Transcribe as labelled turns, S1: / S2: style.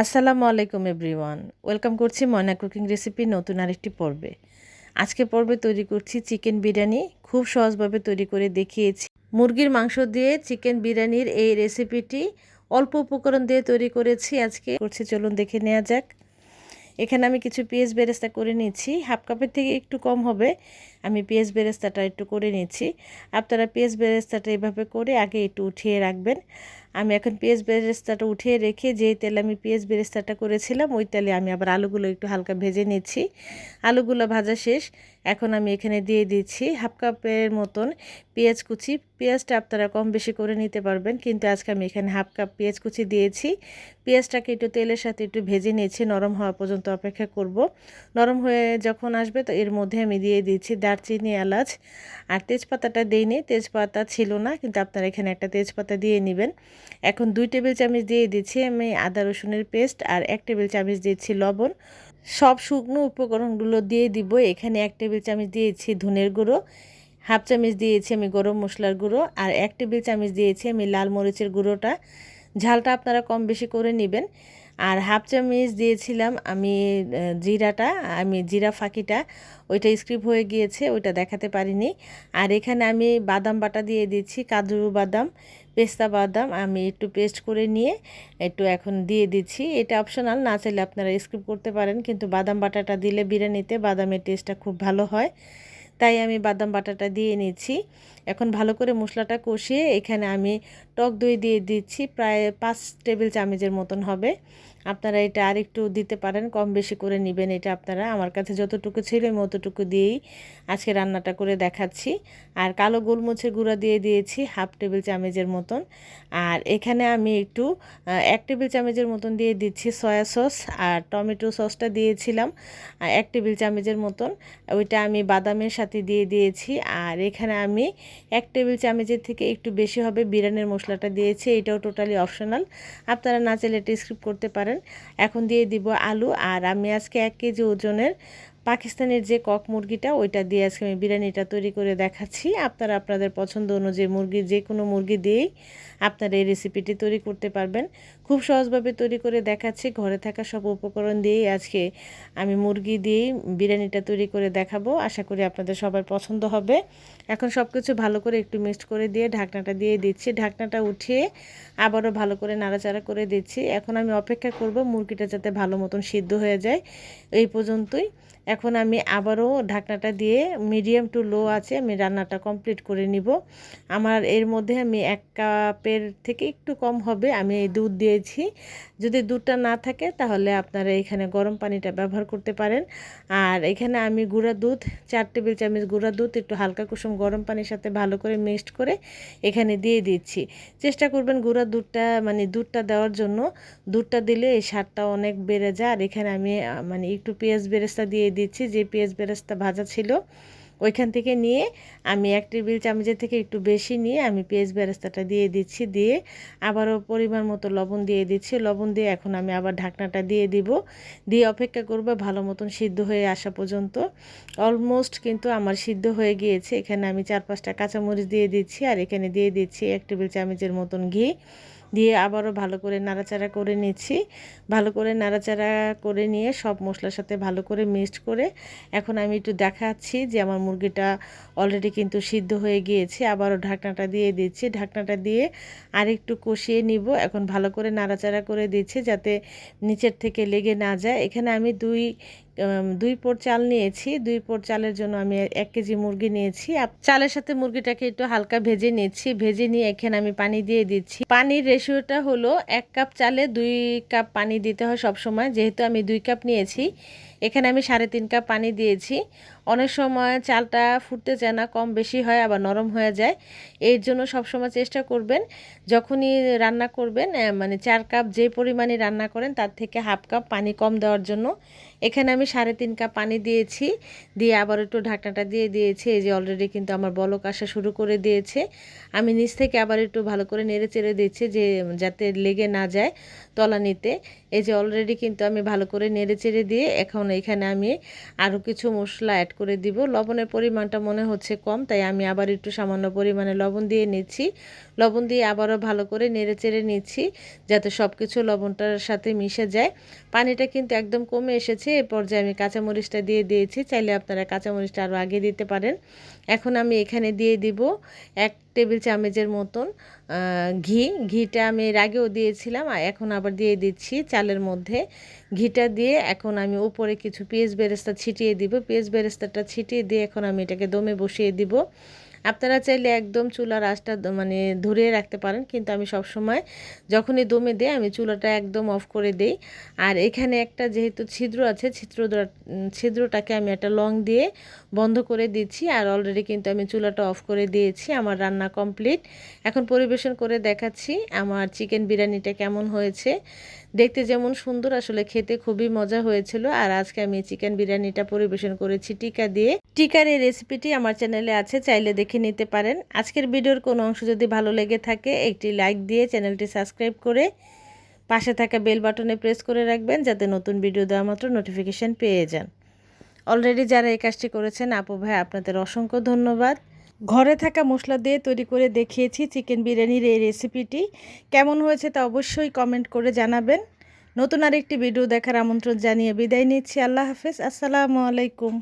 S1: আসসালামু আলাইকুম everyone. Welcome করছি ময়না কুকিং রেসিপি নতুন আরেকটি পর্বে। আজকে পর্বে তৈরি করছি চিকেন বিরিয়ানি। খুব সহজভাবে তৈরি করে দেখিয়েছি। মুরগির মাংস দিয়ে চিকেন বিরিয়ানির এই রেসিপিটি অল্প উপকরণ দিয়ে তৈরি করেছি আজকে। করছি, চলুন দেখে নেওয়া যাক। এখানে আমি কিছু পেঁয়াজ বেরেস্তা করে নিয়েছি। হাফ কাপের থেকে একটু কম হবে। আমি পেঁয়াজ বেরেস্তাটা একটু করে নিচ্ছি। আপনারা পেঁয়াজ বেরেস্তাটা এভাবে করে আগে একটু উঠিয়ে রাখবেন। আমি এখন পেঁয়াজ বেরেস্তাটা উঠিয়ে রেখে যে তেলে আমি পেঁয়াজ বেরেস্তাটা করেছিলাম, ওই তেলে আমি আবার আলুগুলো একটু হালকা ভেজে নিচ্ছি। আলুগুলো ভাজা শেষ। এখন আমি এখানে দিয়ে দিচ্ছি হাফ কাপের মতন পেঁয়াজ কুচি। পেঁয়াজটা আপনারা কম বেশি করে নিতে পারবেন, কিন্তু আজকে আমি এখানে হাফ কাপ পেঁয়াজ কুচি দিয়েছি। পেঁয়াজটাকে একটু তেলের সাথে একটু ভেজে নিয়েছি নরম হওয়া পর্যন্ত অপেক্ষা করব। নরম হয়ে যখন আসবে তো এর মধ্যে আমি দিয়ে দিচ্ছি দারচিনি এলাচ। আর তেজপাতাটা দিইনি, তেজপাতা ছিল না, কিন্তু আপনারা এখানে একটা তেজপাতা দিয়ে নেবেন। এখন দুই টেবিল চামচ দিয়ে দিচ্ছি আমি আদা রসুনের পেস্ট আর এক টেবিল চামচ দিচ্ছি লবণ। সব শুকনো উপকরণগুলো দিয়ে দিব, এখানে এক টেবিল চামচ দিয়েছি ধনের গুঁড়ো, হাফ চামচ দিয়েছি আমি গরম মশলার গুঁড়ো আর এক টেবিল চামচ দিয়েছি আমি লাল মরিচের গুঁড়োটা। ঝালটা আপনারা কম বেশি করে নেবেন। আর হাফ চামচ দিয়েছিলাম আমি জিরাটা, আমি জিরা ফাঁকিটা, ওইটা স্ক্রিপ হয়ে গিয়েছে, ওইটা দেখাতে পারিনি। আর এখানে আমি বাদাম বাটা দিয়ে দিচ্ছি কাজু বাদাম, পেস্তা বাদাম, আমি একটু পেস্ট করে নিয়ে একটু এখন দিয়ে দিচ্ছি। এটা অপশনাল না চাইলে আপনারা স্ক্রিপ করতে পারেন, কিন্তু বাদাম বাটাটা দিলে বিরিয়ানিতে বাদামের টেস্টটা খুব ভালো হয়। তাই আমি বাদাম বাটাটা দিয়ে নিচ্ছি। এখন ভালো করে মশলাটা কষিয়ে এখানে আমি টক দই দিয়ে দিচ্ছি, প্রায় পাঁচ টেবিল চামচের মতন হবে। আপনারা এটা আরেকটু দিতে পারেন, কম বেশি করে নেবেন এটা আপনারা। আমার কাছে যতটুকু ছিল আমি অতটুকু দিয়েই আজকে রান্নাটা করে দেখাচ্ছি। আর কালো গোলমরিচের গুঁড়া দিয়ে দিয়েছি হাফ টেবিল চামচের মতন। আর এখানে আমি একটু এক টেবিল চামচের মতন দিয়ে দিচ্ছি সয়া সস আর টমেটো সসটা দিয়েছিলাম এক টেবিল চামচের মতন। ওইটা আমি বাদামের সাথে দিয়ে দিয়েছি। আর এখানে আমি এক টেবিল চামচের থেকে একটু বেশি হবে, বিরিয়ানির মশলাটা দিয়েছি, এটাও টোটালি অপশনাল আপনারা না চাইলে এটা করতে পারেন। এখন দিয়ে দিব আলু আর আমি আজকে এক কেজি ওজনের পাকিস্তানের যে কক মুরগিটা, ওইটা দিয়ে আজকে আমি বিরিয়ানিটা তৈরি করে দেখাচ্ছি। আপনারা আপনাদের পছন্দ অনুযায়ী মুরগি যে কোনো মুরগি দিয়েই আপনারা এই রেসিপিটি তৈরি করতে পারবেন। খুব সহজভাবে তৈরি করে দেখাচ্ছি। ঘরে থাকা সব উপকরণ দিয়েই আজকে আমি মুরগি দিয়েই বিরিয়ানিটা তৈরি করে দেখাবো। আশা করি আপনাদের সবার পছন্দ হবে। এখন সব কিছু ভালো করে একটু মিক্সড করে দিয়ে ঢাকনাটা দিয়ে দিচ্ছি। ঢাকনাটা উঠিয়ে আবারও ভালো করে নাড়াচাড়া করে দিচ্ছি। এখন আমি অপেক্ষা করব মুরগিটা যাতে ভালো মতন সিদ্ধ হয়ে যায়। এই পর্যন্তই। এখন আমি আবারও ঢাকনাটা দিয়ে মিডিয়াম টু লো আছে আমি রান্নাটা কমপ্লিট করে নিব। আমার এর মধ্যে আমি এক কাপের থেকে একটু কম হবে। আমি দুধ দিয়েছি। যদি দুধটা না থাকে তাহলে আপনারা এখানে গরম পানিটা ব্যবহার করতে পারেন। আর এখানে আমি গুঁড়া দুধ, চার টেবিল চামচ গুঁড়া দুধ, একটু হালকা কুসুম গরম পানির সাথে ভালো করে মিক্সড করে এখানে দিয়ে দিচ্ছি। চেষ্টা করবেন গুঁড়া দুধটা মানে দুধটা দেওয়ার জন্য। দুধটা দিলে এই স্বাদটা অনেক বেড়ে যায়। আর এখানে আমি মানে একটু পেঁয়াজ বেরেস্তা দিয়ে দিচ্ছি। যে পেঁয়াজ বেরেস্তা ভাজা ছিল ওইখান থেকে নিয়ে আমি এক টেবিল চামচের থেকে একটু বেশি নিয়ে আমি পেঁয়াজ বেরেস্তাটা দিয়ে দিচ্ছি, দিয়ে আবারও পরিমাণ মতো লবণ দিয়ে দিচ্ছি। লবণ দিয়ে এখন আমি আবার ঢাকনাটা দিয়ে দিব। দিয়ে অপেক্ষা করব ভালো মতন সিদ্ধ হয়ে আসা পর্যন্ত। অলমোস্ট কিন্তু আমার সিদ্ধ হয়ে গিয়েছে। এখানে আমি চার পাঁচটা কাঁচামরিচ দিয়ে দিচ্ছি আর এখানে দিয়ে দিচ্ছি এক টেবিল চামচের মতন ঘি। দিয়ে আবারও ভালো করে নাড়াচাড়া করে নিচ্ছি। ভালো করে নাড়াচাড়া করে নিয়ে সব মশলার সাথে ভালো করে মিক্সড করে এখন আমি একটু দেখাচ্ছি যে আমার মুরগিটা অলরেডি কিন্তু সিদ্ধ হয়ে গিয়েছে। আবারও ঢাকনাটা দিয়ে দিচ্ছি। ঢাকনাটা দিয়ে আরেকটু কষিয়ে নিব। এখন ভালো করে নাড়াচাড়া করে দিচ্ছি যাতে নিচের থেকে লেগে না যায়। এখানে আমি দুই দুই পোর চাল নিয়েছি। দুই পোর চালের জন্য আমি এক কেজি মুরগি নিয়েছি। চালের সাথে মুরগিটাকে একটু হালকা ভেজে নিয়েছি ভেজে নিয়ে এখানে আমি পানি দিয়ে দিচ্ছি। পানির রেশিওটা হলো এক কাপ চালে দুই কাপ পানি দিতে হয় সব সময় যেহেতু আমি দুই কাপ নিয়েছি এখানে আমি সাড়ে তিন কাপ পানি দিয়েছি। অনেক সময় চালটা ফুটতে চায় না, কম বেশি হয়, আবার নরম হয়ে যায়। এর জন্য সবসময় চেষ্টা করবেন, যখনই রান্না করবেন মানে চার কাপ যে পরিমাণে রান্না করেন, তার থেকে হাফ কাপ পানি কম দেওয়ার জন্য। এখানে আমি সাড়ে তিন কাপ পানি দিয়েছি, দিয়ে আবার একটু ঢাকনাটা দিয়ে দিয়েছি। এই যে অলরেডি কিন্তু আমার বলক আসা শুরু করে দিয়েছে। আমি নিচ থেকে আবার একটু ভালো করে নেড়ে চেড়ে দিচ্ছি যে, যাতে লেগে না যায় তলানিতে। এই যে অলরেডি কিন্তু আমি ভালো করে নেড়ে চেড়ে দিয়ে এখন এখানে আমি আরও কিছু মশলা অ্যাড করে দিব। লবণের পরিমাণটা মনে হচ্ছে কম, তাই আমি আবার একটু সামান্য পরিমাণে লবণ দিয়ে নিচ্ছি। লবণ দিয়ে আবারও ভালো করে নেড়ে চেড়ে নিচ্ছি যাতে সব কিছু লবণটার সাথে মিশে যায়। পানিটা কিন্তু একদম কমে এসেছে। এ পর্যায়ে আমি কাঁচামরিচটা দিয়ে দিয়েছি। চাইলে আপনারা কাঁচামরিচটা আরও আগে দিতে পারেন। এখন আমি এখানে দিয়ে দিব এক টেবিল চামচের মতন ঘি। ঘিটা আমি এর আগেও দিয়েছিলাম আর এখন আবার দিয়ে দিচ্ছি চালের মধ্যে। ঘিটা দিয়ে এখন আমি উপরে কিছু পেঁয়াজ বেরেস্তা ছিটিয়ে দিব। পেঁয়াজ বেরেস্তাটা ছিটিয়ে দিয়ে এখন আমি এটাকে দমে বসিয়ে দিব। আপনারা চাইলে একদম চুলার আঁচটা মানে ধরিয়ে রাখতে পারেন, কিন্তু আমি সব সময় যখনই দমে দিই, আমি চুলাটা একদম অফ করে দেই। আর এখানে একটা যেহেতু ছিদ্র আছে ছিদ্র ছিদ্রটাকে আমি একটা লং দিয়ে বন্ধ করে দিচ্ছি, আর অলরেডি কিন্তু আমি চুলাটা অফ করে দিয়েছি, আমার রান্না কমপ্লিট এখন পরিবেশন করে দেখাচ্ছি আমার চিকেন বিরিয়ানিটা কেমন হয়েছে। দেখতে যেমন সুন্দর, আসলে খেতে খুবই মজা হয়েছিল, আর আজকে আমি চিকেন বিরিয়ানিটা পরিবেশন করেছি টিকা দিয়ে। টিকার এই রেসিপিটি আমার চ্যানেলে আছে, চাইলে দেখে নিতে পারেন। আজকের ভিডিওর কোনো অংশ যদি ভালো লেগে থাকে, একটি লাইক দিয়ে চ্যানেলটি সাবস্ক্রাইব করে পাশে থাকা বেল বাটনে প্রেস করে রাখবেন, যাতে নতুন ভিডিও দেওয়া মাত্র নোটিফিকেশান পেয়ে যান। অলরেডি যারা এই কাজটি করেছেন, আপু ভাই, আপনাদের অসংখ্য ধন্যবাদ। ঘরে থাকা মশলা দিয়ে তৈরি করে দেখিয়েছি চিকেন বিরিয়ানির এই রেসিপিটি। কেমন হয়েছে তা অবশ্যই কমেন্ট করে জানাবেন। নতুন আরেকটি ভিডিও দেখার আমন্ত্রণ জানিয়ে বিদায় নিচ্ছি। আল্লাহ হাফেজ। আসসালামু আলাইকুম।